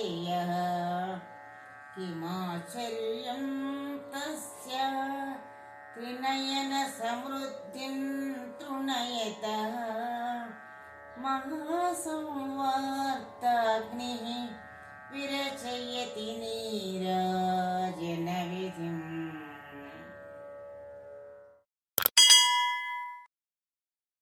भावयति यः किमाचर्यं तस्य त्रिनयनसमृद्धिं तृणयतः महासंवार्ताग्निः